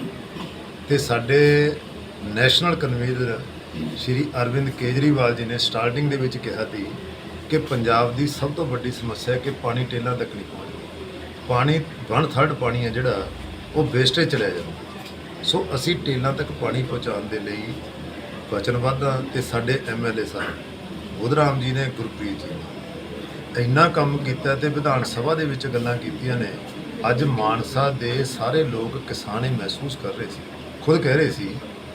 ਤੇ ਸਾਡੇ ਨੈਸ਼ਨਲ ਕਨਵੀਨਰ ਸ਼੍ਰੀ ਅਰਵਿੰਦ ਕੇਜਰੀਵਾਲ ਜੀ ਨੇ ਸਟਾਰਟਿੰਗ ਦੇ ਵਿੱਚ ਕਿਹਾ ਸੀ ਕਿ ਪੰਜਾਬ ਦੀ ਸਭ ਤੋਂ ਵੱਡੀ ਸਮੱਸਿਆ ਹੈ ਕਿ ਪਾਣੀ ਟੇਲਾਂ ਤੱਕ ਨਹੀਂ ਪਹੁੰਚਦਾ ਪਾਣੀ ਵਨ ਥਰਡ ਪਾਣੀ ਹੈ ਜਿਹੜਾ, ਉਹ ਵੇਸਟੇਜ ਚਲਿਆ ਜਾਂਦਾ। ਸੋ ਅਸੀਂ ਟੇਲਾਂ ਤੱਕ ਪਾਣੀ ਪਹੁੰਚਾਉਣ ਦੇ ਲਈ ਵਚਨਬੱਧ ਹਾਂ ਤੇ ਸਾਡੇ ਐਮਐਲਏ ਸਾਹਿਬ, ਬੁੱਧਰਾਮ ਜੀ ਨੇ, ਗੁਰਪ੍ਰੀਤ ਜੀ ਨੇ ਇੰਨਾ ਕੰਮ ਕੀਤਾ ਤੇ ਵਿਧਾਨ ਸਭਾ ਦੇ ਵਿੱਚ ਗੱਲਾਂ ਕੀਤੀਆਂ ਨੇ। ਅੱਜ ਮਾਨਸਾ ਦੇ ਸਾਰੇ ਲੋਕ ਕਿਸਾਨ ਇਹ ਮਹਿਸੂਸ ਕਰ ਰਹੇ ਸੀ। ਖੁਦ ਕਹਿ ਰਹੇ ਸੀ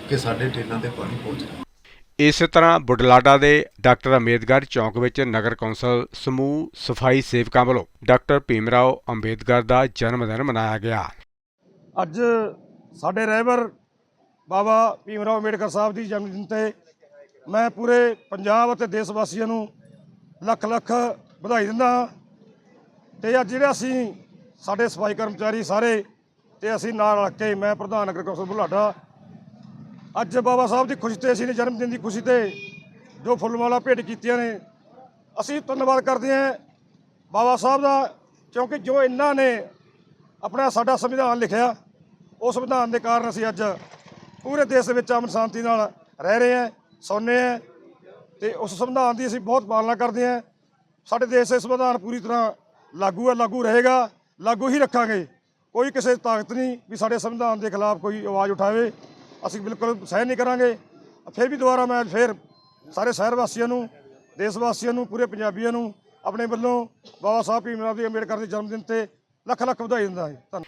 ਕਿ ਸਾਡੇ ਟੇਲਾਂ ਤੇ ਪਾਣੀ ਪਹੁੰਚ ਰਿਹਾ। ਇਸੇ ਤਰ੍ਹਾਂ ਬੁਢਲਾਡਾ ਦੇ ਡਾਕਟਰ ਅੰਬੇਦਕਰ ਚੌਂਕ ਵਿੱਚ ਨਗਰ ਕੌਂਸਲ ਸਮੂਹ ਸਫ਼ਾਈ ਸੇਵਕਾਂ ਵੱਲੋਂ ਡਾਕਟਰ ਭੀਮਰਾਓ ਅੰਬੇਦਕਰ ਦਾ ਜਨਮ ਦਿਨ ਮਨਾਇਆ ਗਿਆ। ਅੱਜ ਸਾਡੇ ਰਹਿਬਰ ਬਾਬਾ ਭੀਮ ਰਾਓ ਅੰਬੇਡਕਰ ਸਾਹਿਬ ਦੀ ਜਨਮ ਦਿਨ ਤੇ ਮੈਂ ਪੂਰੇ ਪੰਜਾਬ ਅਤੇ ਦੇਸ਼ ਵਾਸੀਆਂ ਨੂੰ ਲੱਖ ਲੱਖ ਵਧਾਈ ਦਿੰਦਾ ਹਾਂ ਤੇ ਅੱਜ ਜਿਹੜੇ ਅਸੀਂ ਸਾਡੇ ਸਫ਼ਾਈ ਕਰਮਚਾਰੀ ਸਾਰੇ ਤੇ ਅਸੀਂ ਨਾਲ ਰਲ ਕੇ ਮੈਂ ਪ੍ਰਧਾਨ ਨਗਰ ਕੌਂਸਲ ਬੁਢਲਾਡਾ ਅੱਜ ਬਾਬਾ ਸਾਹਿਬ ਦੀ ਖੁਸ਼ੀ ਤੇ ਅਸੀਂ ਨੇ ਜਨਮ ਦਿਨ ਦੀ ਖੁਸ਼ੀ ਤੇ ਜੋ ਫੁੱਲਮਾਲਾ ਭੇਟ ਕੀਤੀਆਂ ਨੇ, ਅਸੀਂ ਧੰਨਵਾਦ ਕਰਦੇ ਹਾਂ ਬਾਬਾ ਸਾਹਿਬ ਦਾ, ਕਿਉਂਕਿ ਜੋ ਇਹਨਾਂ ਨੇ ਆਪਣਾ ਸਾਡਾ ਸੰਵਿਧਾਨ ਲਿਖਿਆ, ਉਸ ਸੰਵਿਧਾਨ ਦੇ ਕਾਰਨ ਅਸੀਂ ਅੱਜ ਪੂਰੇ ਦੇਸ਼ ਦੇ ਵਿੱਚ ਅਮਨ ਸ਼ਾਂਤੀ ਨਾਲ ਰਹਿ ਰਹੇ ਹਾਂ, ਸੌਂਦੇ ਹਾਂ ਤੇ ਉਸ ਸੰਵਿਧਾਨ ਦੀ ਅਸੀਂ ਬਹੁਤ ਪਾਲਣਾ ਕਰਦੇ ਹਾਂ। ਸਾਡੇ ਦੇਸ਼ ਦੇ ਸੰਵਿਧਾਨ ਪੂਰੀ ਤਰ੍ਹਾਂ ਲਾਗੂ ਹੈ ਲਾਗੂ ਰਹੇਗਾ, ਲਾਗੂ ਹੀ ਰੱਖਾਂਗੇ। ਕੋਈ ਕਿਸੇ ਤਾਕਤ ਨਹੀਂ ਵੀ ਸਾਡੇ ਸੰਵਿਧਾਨ ਦੇ ਖਿਲਾਫ ਕੋਈ ਆਵਾਜ਼ ਉਠਾਵੇ। ਅਸੀਂ ਬਿਲਕੁਲ ਸਹਿਣ ਨਹੀਂ ਕਰਾਂਗੇ। ਫਿਰ ਵੀ ਦੁਬਾਰਾ ਮੈਂ ਫਿਰ ਸਾਰੇ ਸ਼ਹਿਰ ਵਾਸੀਆਂ ਨੂੰ, ਦੇਸ਼ ਵਾਸੀਆਂ ਨੂੰ, ਪੂਰੇ ਪੰਜਾਬੀਆਂ ਨੂੰ ਆਪਣੇ ਵੱਲੋਂ ਬਾਬਾ ਸਾਹਿਬ ਭੀਮ ਰਾਓ ਜੀ ਅੰਬੇਡਕਰ ਦੇ ਜਨਮ ਦਿਨ ਤੇ ਲੱਖ ਲੱਖ ਵਧਾਈ ਦਿੰਦਾ ਹੈ। ਧੰਨਵਾਦ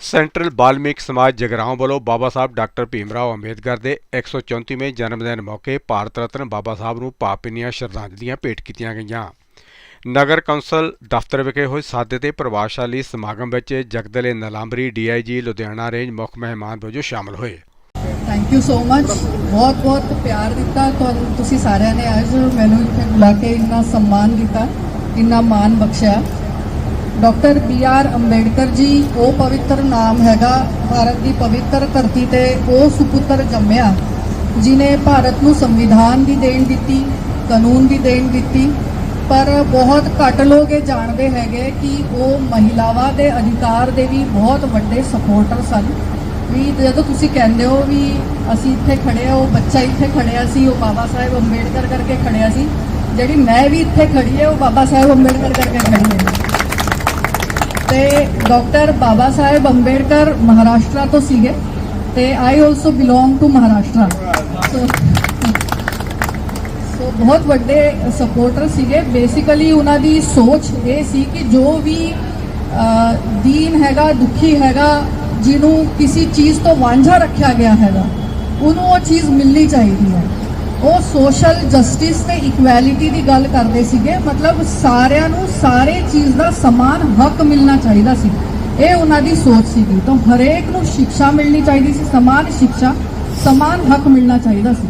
ਸੈਂਟਰਲ ਬਾਲਮੀਕ ਸਮਾਜ ਜਗਰਾਉਂ ਵੱਲੋਂ ਬਾਬਾ ਸਾਹਿਬ ਡਾਕਟਰ ਭੀਮਰਾਓ ਅੰਬੇਦਕਰ ਦੇ 134ਵੇਂ ਜਨਮ ਦਿਨ ਮੌਕੇ ਭਾਰਤ ਰਤਨ ਬਾਬਾ ਸਾਹਿਬ ਨੂੰ ਭਾਵਭਿੰਨੀਆਂ ਸ਼ਰਧਾਂਜਲੀਆਂ ਭੇਟ ਕੀਤੀਆਂ ਗਈਆਂ। ਨਗਰ ਕੌਂਸਲ ਦਫ਼ਤਰ ਵਿਖੇ ਹੋਏ ਸਾਦੇ ਤੇ ਪ੍ਰਭਾਵਸ਼ਾਲੀ ਸਮਾਗਮ ਵਿੱਚ ਜਗਦਲੇ ਨਲਾਂਬਰੀ ਡੀਆਈਜੀ ਲੁਧਿਆਣਾ ਰੇਂਜ ਮੁੱਖ ਮਹਿਮਾਨ ਵਜੋਂ ਸ਼ਾਮਲ ਹੋਏ। ਥੈਂਕ ਯੂ ਸੋ ਮਚ ਬਹੁਤ ਬਹੁਤ ਪਿਆਰ ਦਿੱਤਾ ਤੁਹਾਨੂੰ, ਤੁਸੀਂ ਸਾਰਿਆਂ ਨੇ ਅੱਜ ਮੈਨੂੰ ਇੱਥੇ ਬੁਲਾ ਕੇ ਇੰਨਾ ਸਨਮਾਨ ਦਿੱਤਾ, ਇੰਨਾ ਮਾਣ ਬਖਸ਼ਿਆ। Doctor B R Ambedkar ji, ਉਹ ਪਵਿੱਤਰ ਨਾਮ ਹੈਗਾ, ਭਾਰਤ ਦੀ ਪਵਿੱਤਰ ਧਰਤੀ ਤੇ ਉਹ ਸੁਪੁੱਤਰ ਜੰਮਿਆ, ਜਿਨੇ ਭਾਰਤ ਨੂੰ ਸੰਵਿਧਾਨ ਦੀ ਦੇਣ ਦਿੱਤੀ, ਕਾਨੂੰਨ ਦੀ ਦੇਣ ਦਿੱਤੀ ਪਰ ਬਹੁਤ ਘੱਟ ਲੋਕ ਇਹ ਜਾਣਦੇ ਹੈਗੇ ਕਿ ਉਹ ਮਹਿਲਾਵਾਂ ਦੇ ਅਧਿਕਾਰ ਦੇ ਵੀ ਬਹੁਤ ਵੱਡੇ ਸਪੋਰਟਰ ਸਨ। ਵੀ ਜਦੋਂ ਤੁਸੀਂ ਕਹਿੰਦੇ ਹੋ ਵੀ ਅਸੀਂ ਇੱਥੇ ਖੜੇ ਆ ਉਹ ਬੱਚਾ ਇੱਥੇ ਖੜਿਆ ਸੀ, ਉਹ ਬਾਬਾ ਸਾਹਿਬ ਅੰਬੇਡਕਰ ਕਰਕੇ ਖੜਿਆ ਸੀ, ਜਿਹੜੀ ਮੈਂ ਵੀ ਇੱਥੇ ਖੜੀ ਹੈ, ਉਹ ਬਾਬਾ ਸਾਹਿਬ ਅੰਬੇਡਕਰ ਕਰਕੇ ਖੜੀ ਹੈ। ਤੇ ਡਾਕਟਰ ਬਾਬਾ ਸਾਹਿਬ ਅੰਬੇਡਕਰ ਮਹਾਰਾਸ਼ਟਰ ਤੋਂ ਸੀਗੇ, ਤੇ I also belong to Maharashtra. So ਬਹੁਤ ਵੱਡੇ ਸਪੋਰਟਰ ਸੀਗੇ। ਬੇਸਿਕਲੀ ਉਹਨਾਂ ਦੀ ਸੋਚ ਇਹ ਸੀ ਕਿ ਜੋ ਵੀ ਦੀਨ ਹੈਗਾ, ਦੁਖੀ ਹੈਗਾ, ਜਿਹਨੂੰ ਕਿਸੇ ਚੀਜ਼ ਤੋਂ ਵਾਂਝਾ ਰੱਖਿਆ ਗਿਆ ਹੈਗਾ, ਉਹਨੂੰ ਉਹ ਚੀਜ਼ ਮਿਲਣੀ ਚਾਹੀਦੀ ਹੈ। ਉਹ ਸੋਸ਼ਲ ਜਸਟਿਸ ਤੇ ਇਕੁਐਲਿਟੀ ਦੀ ਗੱਲ ਕਰਦੇ ਸੀਗੇ। ਮਤਲਬ ਸਾਰਿਆਂ ਨੂੰ ਸਾਰੇ ਚੀਜ਼ ਦਾ ਸਮਾਨ ਹੱਕ ਮਿਲਣਾ ਚਾਹੀਦਾ ਸੀ। ਇਹ ਉਹਨਾਂ ਦੀ ਸੋਚ ਸੀਗੀ। ਤਾਂ ਹਰੇਕ ਨੂੰ ਸਿੱਖਿਆ ਮਿਲਣੀ ਚਾਹੀਦੀ ਸੀ। ਸਮਾਨ ਸਿੱਖਿਆ ਸਮਾਨ ਹੱਕ ਮਿਲਣਾ ਚਾਹੀਦਾ ਸੀ।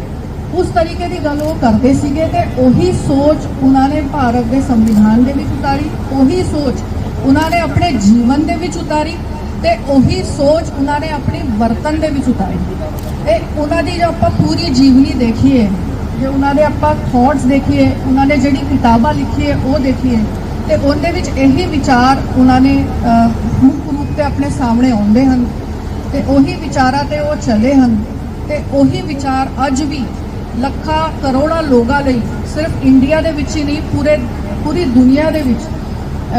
ਉਸ ਤਰੀਕੇ ਦੀ ਗੱਲ ਉਹ ਕਰਦੇ ਸੀਗੇ ਤੇ ਉਹੀ ਸੋਚ ਉਹਨਾਂ ਨੇ ਭਾਰਤ ਦੇ ਸੰਵਿਧਾਨ ਦੇ ਵਿੱਚ ਉਤਾਰੀ, ਉਹੀ ਸੋਚ ਉਹਨਾਂ ਨੇ ਆਪਣੇ ਜੀਵਨ ਦੇ ਵਿੱਚ ਉਤਾਰੀ ਤੇ ਉਹੀ ਸੋਚ ਉਹਨਾਂ ਨੇ ਆਪਣੇ ਵਰਤਨ ਦੇ ਵਿੱਚ ਉਤਾਰੀ। ਤੇ ਉਹਨਾਂ ਦੀ ਜੋ ਆਪਾਂ ਪੂਰੀ ਜੀਵਨੀ ਦੇਖੀਏ, ਜੇ ਉਹਨਾਂ ਦੇ ਆਪਾਂ ਥਾਟਸ ਦੇਖੀਏ, ਉਹਨਾਂ ਨੇ ਜਿਹੜੀ ਕਿਤਾਬਾਂ ਲਿਖੀਏ, ਉਹ ਦੇਖੀਏ, ਤੇ ਉਹਦੇ ਵਿੱਚ ਇਹੀ ਵਿਚਾਰ ਉਹਨਾਂ ਨੇ ਮੁੱਖ ਰੂਪ ਤੇ ਆਪਣੇ ਸਾਹਮਣੇ ਆਉਂਦੇ ਹਨ ਤੇ ਉਹੀ ਵਿਚਾਰਾਂ ਤੇ ਉਹ ਚੱਲੇ ਹਨ ਤੇ ਉਹੀ ਵਿਚਾਰ ਅੱਜ ਵੀ ਲੱਖਾਂ ਕਰੋੜਾਂ ਲੋਕਾਂ ਲਈ ਸਿਰਫ ਇੰਡੀਆ ਦੇ ਵਿੱਚ ਹੀ ਨਹੀਂ, ਪੂਰੇ, ਪੂਰੀ ਦੁਨੀਆ ਦੇ ਵਿੱਚ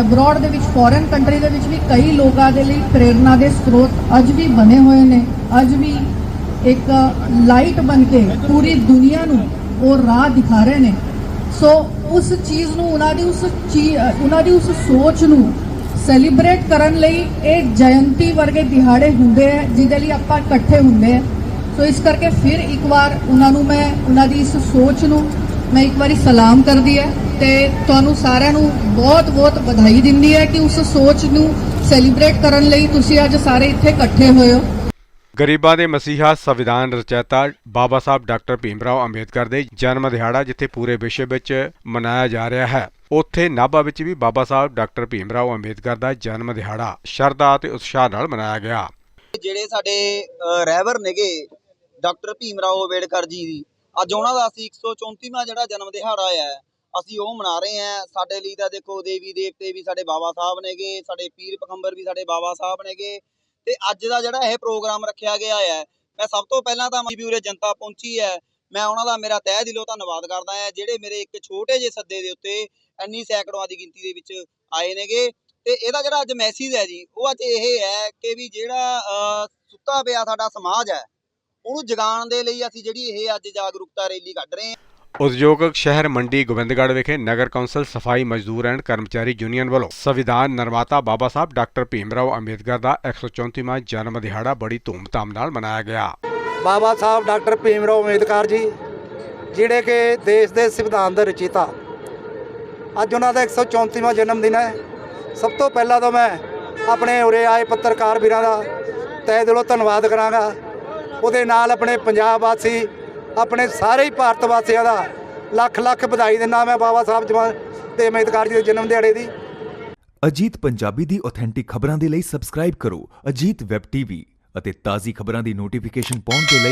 ਅਬਰੋਡ ਦੇ ਵਿੱਚ ਫੋਰਨ ਕੰਟਰੀ ਦੇ ਵਿੱਚ ਵੀ ਕਈ ਲੋਕਾਂ ਦੇ ਲਈ ਪ੍ਰੇਰਣਾ ਦੇ ਸਰੋਤ ਅੱਜ ਵੀ ਬਣੇ ਹੋਏ ਨੇ। ਅੱਜ ਵੀ ਇੱਕ ਲਾਈਟ ਬਣ ਕੇ ਪੂਰੀ ਦੁਨੀਆ ਨੂੰ ਉਹ ਰਾਹ ਦਿਖਾ ਰਹੇ ਨੇ। ਸੋ ਉਸ ਚੀਜ਼ ਨੂੰ, ਉਹਨਾਂ ਦੀ ਉਸ ਚੀ- ਉਹਨਾਂ ਦੀ ਉਸ ਸੋਚ ਨੂੰ ਸੈਲੀਬ੍ਰੇਟ ਕਰਨ ਲਈ ਇਹ ਜਯੰਤੀ ਵਰਗੇ ਦਿਹਾੜੇ ਹੁੰਦੇ ਹੈ ਜਿਹਦੇ ਲਈ ਆਪਾਂ ਇਕੱਠੇ ਹੁੰਦੇ ਹੈ ਸੋ ਇਸ ਕਰਕੇ ਫਿਰ ਇੱਕ ਵਾਰ ਉਹਨਾਂ ਨੂੰ ਮੈਂ ਉਹਨਾਂ ਦੀ ਇਸ ਸੋਚ ਨੂੰ ਮੈਂ ਇੱਕ ਵਾਰੀ ਸਲਾਮ ਕਰਦੀ ਹੈ ਤੇ ਤੁਹਾਨੂੰ ਸਾਰਿਆਂ ਨੂੰ ਬਹੁਤ-ਬਹੁਤ ਵਧਾਈ ਦਿੰਦੀ ਹੈ ਕਿ ਉਸ ਸੋਚ ਨੂੰ ਸੈਲੀਬ੍ਰੇਟ ਕਰਨ ਲਈ ਤੁਸੀਂ ਅੱਜ ਸਾਰੇ ਇੱਥੇ ਇਕੱਠੇ ਹੋਏ ਹੋ। ਗਰੀਬਾਂ ਦੇ ਮਸੀਹਾ ਸੰਵਿਧਾਨ ਰਚੈਤਾ ਬਾਬਾ ਸਾਹਿਬ ਡਾਕਟਰ ਭੀਮਰਾਓ ਅੰਬੇਦਕਰ ਦੇ ਜਨਮ ਦਿਹਾੜਾ ਜਿੱਥੇ ਪੂਰੇ ਵਿਸ਼ਵ ਵਿੱਚ ਮਨਾਇਆ ਜਾ ਰਿਹਾ ਹੈ। ਉੱਥੇ ਨਾਭਾ ਵਿੱਚ ਵੀ ਬਾਬਾ ਸਾਹਿਬ ਡਾਕਟਰ ਭੀਮਰਾਓ ਅੰਬੇਦਕਰ ਦਾ ਜਨਮ ਦਿਹਾੜਾ ਸ਼ਰਧਾ ਅਤੇ ਉਤਸ਼ਾਹ ਨਾਲ ਮਨਾਇਆ ਗਿਆ। ਜਿਹੜੇ ਸਾਡੇ ਰਹਿਬਰ ਨੇਗੇ ਡਾਕਟਰ ਭੀਮ ਰਾਓ ਅੰਬੇਡਕਰ ਜੀ ਦੀ। ਅੱਜ ਉਹਨਾਂ ਦਾ ਅਸੀਂ 134ਵਾਂ ਜਿਹੜਾ ਜਨਮ ਦਿਹਾੜਾ ਹੈ ਅਸੀਂ ਉਹ ਮਨਾ ਰਹੇ ਹਾਂ ਸਾਡੇ ਲਈ ਤਾਂ ਦੇਖੋ ਦੇਵੀ ਦੇਵਤੇ ਵੀ ਸਾਡੇ ਬਾਬਾ ਸਾਹਿਬ ਨੇਗੇ, ਸਾਡੇ ਪੀਰ ਪਖੰਬਰ ਵੀ ਸਾਡੇ ਬਾਬਾ ਸਾਹਿਬ ਨੇਗੇ। ਤੇ ਅੱਜ ਦਾ ਜਿਹੜਾ ਇਹ ਪ੍ਰੋਗਰਾਮ ਰੱਖਿਆ ਗਿਆ ਹੈ ਮੈਂ ਸਭ ਤੋਂ ਪਹਿਲਾਂ ਤਾਂ ਵੀ ਉਰੇ ਜਨਤਾ ਪਹੁੰਚੀ ਹੈ ਮੈਂ ਉਹਨਾਂ ਦਾ ਮੇਰਾ ਤਹਿ ਦਿਲੋਂ ਧੰਨਵਾਦ ਕਰਦਾ ਹਾਂ ਜਿਹੜੇ ਮੇਰੇ ਇੱਕ ਛੋਟੇ ਜਿਹੇ ਸੱਦੇ ਦੇ ਉੱਤੇ ਇੰਨੀ ਸੈਂਕੜਾਂ ਦੀ ਗਿਣਤੀ ਦੇ ਵਿੱਚ ਆਏ ਨੇਗੇ। ਤੇ ਇਹਦਾ ਜਿਹੜਾ ਅੱਜ ਮੈਸੇਜ ਹੈ ਜੀ, ਉਹ ਅੱਜ ਇਹ ਹੈ ਕਿ ਵੀ ਜਿਹੜਾ ਸੁੱਤਾ ਪਿਆ ਸਾਡਾ ਸਮਾਜ ਹੈ ਉਹਨੂੰ ਜਗਾਉਣ ਦੇ ਲਈ ਅਸੀਂ ਜਿਹੜੀ ਇਹ ਅੱਜ ਜਾਗਰੂਕਤਾ ਰੈਲੀ ਕੱਢ ਰਹੇ ਹਾਂ। ਉਦਯੋਗਿਕ ਸ਼ਹਿਰ ਮੰਡੀ ਗੋਬਿੰਦਗੜ੍ਹ ਵਿਖੇ ਨਗਰ ਕੌਂਸਲ ਸਫ਼ਾਈ ਮਜ਼ਦੂਰ ਐਂਡ ਕਰਮਚਾਰੀ ਯੂਨੀਅਨ ਵੱਲੋਂ ਸੰਵਿਧਾਨ ਨਿਰਮਾਤਾ ਬਾਬਾ ਸਾਹਿਬ ਡਾਕਟਰ ਭੀਮਰਾਓ ਅੰਬੇਦਕਰ ਦਾ 134ਵਾਂ ਜਨਮ ਦਿਹਾੜਾ ਬੜੀ ਧੂਮਧਾਮ ਨਾਲ ਮਨਾਇਆ ਗਿਆ। ਬਾਬਾ ਸਾਹਿਬ ਡਾਕਟਰ ਭੀਮ ਰਾਓ ਅੰਬੇਦਕਰ ਜੀ ਜਿਹੜੇ ਕਿ ਦੇਸ਼ ਦੇ ਸੰਵਿਧਾਨ ਦੇ ਰਚయిਤਾ ਅੱਜ ਉਹਨਾਂ ਦਾ 134ਵਾਂ ਜਨਮ ਦਿਨ ਹੈ। ਸਭ ਤੋਂ ਪਹਿਲਾਂ ਤਾਂ ਮੈਂ ਆਪਣੇ ਉਰੇ ਆਏ ਪੱਤਰਕਾਰ ਵੀਰਾਂ ਦਾ ਤਹਿ ਦਿਲੋਂ ਧੰਨਵਾਦ ਕਰਾਂਗਾ। ਉਹਦੇ ਨਾਲ ਆਪਣੇ ਪੰਜਾਬ ਵਾਸੀ, ਆਪਣੇ ਸਾਰੇ ਹੀ ਭਾਰਤ ਵਾਸੀਆਂ ਦਾ ਲੱਖ ਲੱਖ ਵਧਾਈ ਦਿੰਦਾ ਮੈਂ ਬਾਬਾ ਸਾਹਿਬ ਜਵਾਨ ਤੇ ਅੰਬੇਦਕਰ ਜੀ ਦੇ ਜਨਮ ਦਿਹਾੜੇ ਦੀ। ਅਜੀਤ ਪੰਜਾਬੀ ਦੀ ਆਥੈਂਟਿਕ ਖਬਰਾਂ ਦੇ ਲਈ ਸਬਸਕ੍ਰਾਈਬ ਕਰੋ ਅਜੀਤ ਵੈਬ ਟੀਵੀ ਅਤੇ ਤਾਜ਼ੀ ਖਬਰਾਂ ਦੀ ਨੋਟੀਫਿਕੇਸ਼ਨ ਪਾਉਣ ਦੇ ਲਈ